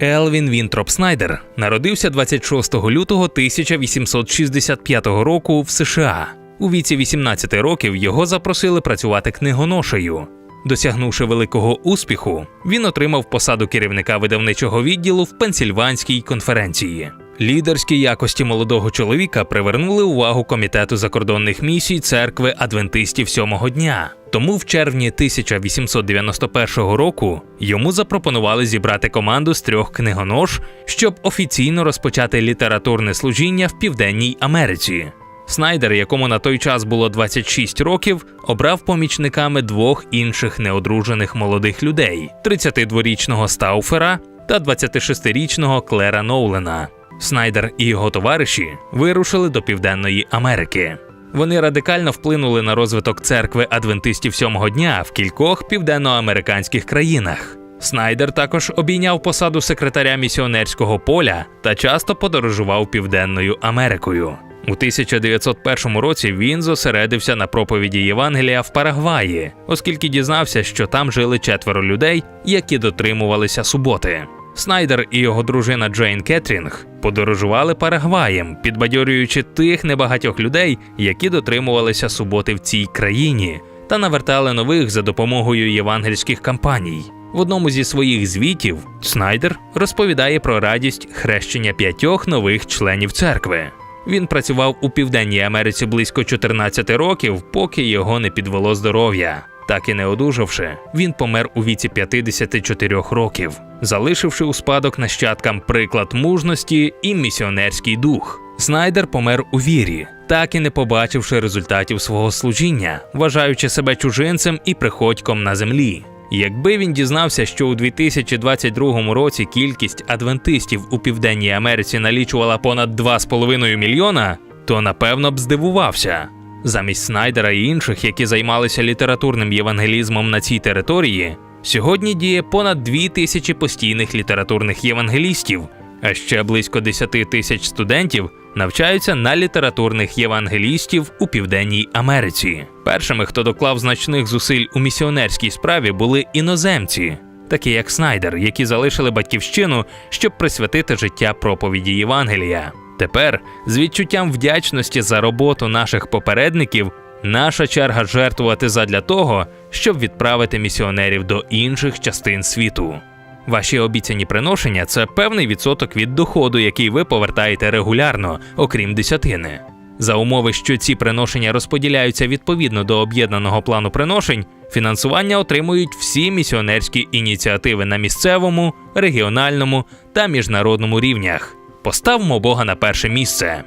Елвін Вінтроп Снайдер народився 26 лютого 1865 року в США. У віці 18 років його запросили працювати книгоношею. Досягнувши великого успіху, він отримав посаду керівника видавничого відділу в Пенсільванській конференції. Лідерські якості молодого чоловіка привернули увагу комітету закордонних місій церкви адвентистів сьомого дня. Тому в червні 1891 року йому запропонували зібрати команду з трьох книгонож, щоб офіційно розпочати літературне служіння в Південній Америці. Снайдер, якому на той час було 26 років, обрав помічниками двох інших неодружених молодих людей: 32-річного Стауфера та 26-річного Клера Ноулена. Снайдер і його товариші вирушили до Південної Америки. Вони радикально вплинули на розвиток церкви адвентистів сьомого дня в кількох південноамериканських країнах. Снайдер також обійняв посаду секретаря місіонерського поля та часто подорожував Південною Америкою. У 1901 році він зосередився на проповіді Євангелія в Парагваї, оскільки дізнався, що там жили четверо людей, які дотримувалися суботи. Снайдер і його дружина Джейн Кетрінг подорожували Парагваєм, підбадьорюючи тих небагатьох людей, які дотримувалися суботи в цій країні, та навертали нових за допомогою євангельських кампаній. В одному зі своїх звітів Снайдер розповідає про радість хрещення п'ятьох нових членів церкви. Він працював у Південній Америці близько 14 років, поки його не підвело здоров'я. Так і не одужавши, він помер у віці 54 років, залишивши у спадок нащадкам приклад мужності і місіонерський дух. Снайдер помер у вірі, так і не побачивши результатів свого служіння, вважаючи себе чужинцем і приходьком на землі. Якби він дізнався, що у 2022 році кількість адвентистів у Південній Америці налічувала понад 2,5 мільйона, то напевно б здивувався. Замість Снайдера і інших, які займалися літературним євангелізмом на цій території, сьогодні діє понад дві тисячі постійних літературних євангелістів, а ще близько 10 тисяч студентів навчаються на літературних євангелістів у Південній Америці. Першими, хто доклав значних зусиль у місіонерській справі, були іноземці, такі як Снайдер, які залишили батьківщину, щоб присвятити життя проповіді Євангелія. Тепер, з відчуттям вдячності за роботу наших попередників, наша черга жертвувати задля того, щоб відправити місіонерів до інших частин світу. Ваші обіцяні приношення це певний відсоток від доходу, який ви повертаєте регулярно, окрім десятини. За умови, що ці приношення розподіляються відповідно до об'єднаного плану приношень, фінансування отримують всі місіонерські ініціативи на місцевому, регіональному та міжнародному рівнях. Поставмо Бога на перше місце.